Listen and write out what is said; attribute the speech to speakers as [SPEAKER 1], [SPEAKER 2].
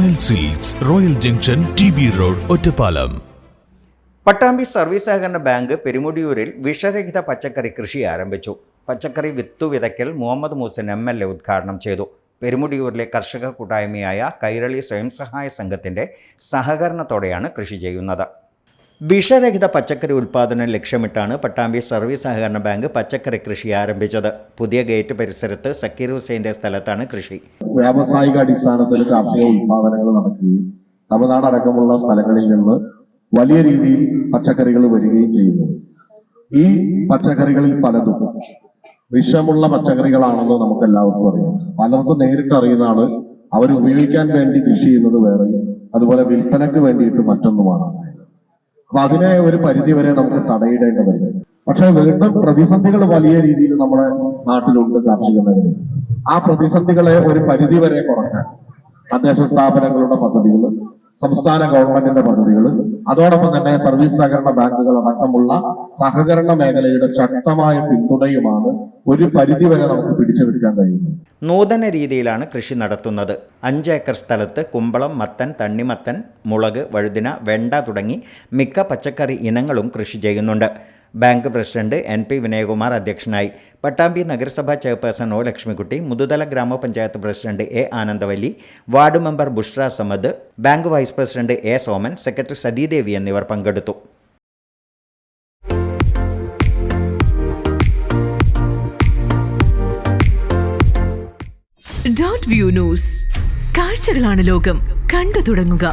[SPEAKER 1] Royal Silks Royal Junction T B Road Ottapalam
[SPEAKER 2] Pattambi service സഹകരണ bank പെരുമുടിയൂരിൽ വിഷരഹിത പച്ചക്കറി കൃഷി ആരംഭിച്ചു. പച്ചക്കറി വിത്തു വിതയ്ക്കൽ Muhammad Moosan M L A ഉദ്ഘാടനം ചെയ്തു. പെരുമുടിയൂരിലെ കർഷക കൂട്ടായ്മയായ കൈരളി സ്വയം സഹായ സംഘത്തിന്റെ സഹകരണത്തോടെയാണ് കൃഷി ചെയ്യുന്നത്. വിഷരഹിത പച്ചക്കറി ഉൽപ്പാദനം ലക്ഷ്യമിട്ടാണ് പട്ടാമ്പി സർവീസ് സഹകരണ ബാങ്ക് പച്ചക്കറി കൃഷി ആരംഭിച്ചത്. പുതിയ ഗേറ്റ് പരിസരത്ത് സക്കീർ ഹുസൈന്റെ സ്ഥലത്താണ് കൃഷി.
[SPEAKER 3] വ്യാവസായിക അടിസ്ഥാനത്തിൽ കാർഷിക ഉൽപാദനങ്ങൾ നടക്കുകയും തമിഴ്നാട് അടക്കമുള്ള സ്ഥലങ്ങളിൽ നിന്ന് വലിയ രീതിയിൽ പച്ചക്കറികൾ വരികയും ചെയ്യുന്നു. ഈ പച്ചക്കറികളിൽ പലതും വിഷമുള്ള പച്ചക്കറികളാണെന്ന് നമുക്ക് എല്ലാവർക്കും അറിയാം. പലർക്കും നേരിട്ട് അറിയുന്നതാണ്. അവർ ഉപയോഗിക്കാൻ വേണ്ടി കൃഷി ചെയ്യുന്നത് വേറെയും അതുപോലെ വിൽപ്പനയ്ക്ക് വേണ്ടിയിട്ട് മറ്റൊന്നുമാണ്. അപ്പൊ അതിനെ ഒരു പരിധി വരെ നമുക്ക് തടയിടേണ്ടതുണ്ട് പക്ഷെ വീണ്ടും പ്രതിസന്ധികൾ വലിയ രീതിയിൽ നമ്മുടെ നാട്ടിലുണ്ട് കാർഷിക മേഖലയിൽ ആ പ്രതിസന്ധികളെ ഒരു പരിധി വരെ കുറയ്ക്കാൻ തദ്ദേശ സ്ഥാപനങ്ങളുടെ പദ്ധതികൾ സംസ്ഥാന ഗവൺമെന്റിന്റെ പദ്ധതികൾ അതോടൊപ്പം തന്നെ സർവീസ് സഹകരണ ബാങ്കുകൾ അടക്കമുള്ള സഹകരണ മേഖലയുടെ ശക്തമായ പിന്തുണയുമാണ് ഒരു പരിധി വരെ നമുക്ക് പിടിച്ചു നിൽക്കാൻ കഴിയുന്നത്.
[SPEAKER 2] നൂതന രീതിയിലാണ് കൃഷി നടത്തുന്നത്. അഞ്ച് ഏക്കർ സ്ഥലത്ത് കുമ്പളം മത്തൻ തണ്ണിമത്തൻ മുളക് വഴുതിന വെണ്ട തുടങ്ങി മിക്ക പച്ചക്കറി ഇനങ്ങളും കൃഷി ചെയ്യുന്നുണ്ട്. Bank president N P Vinayakumar അധ്യക്ഷനായി. പട്ടാമ്പി നഗരസഭാ ചെയർപേഴ്സൺ ഒ ലക്ഷ്മിക്കുട്ടി മുതുതല ഗ്രാമപഞ്ചായത്ത് president A Anandavalli ward member Bushra Samad bank vice president A Soman secretary Sathidevi എന്നിവർ പങ്കെടുത്തു.
[SPEAKER 4] View News. കാഴ്ചകളാണ് ലോകം. കണ്ടു തുടങ്ങുക.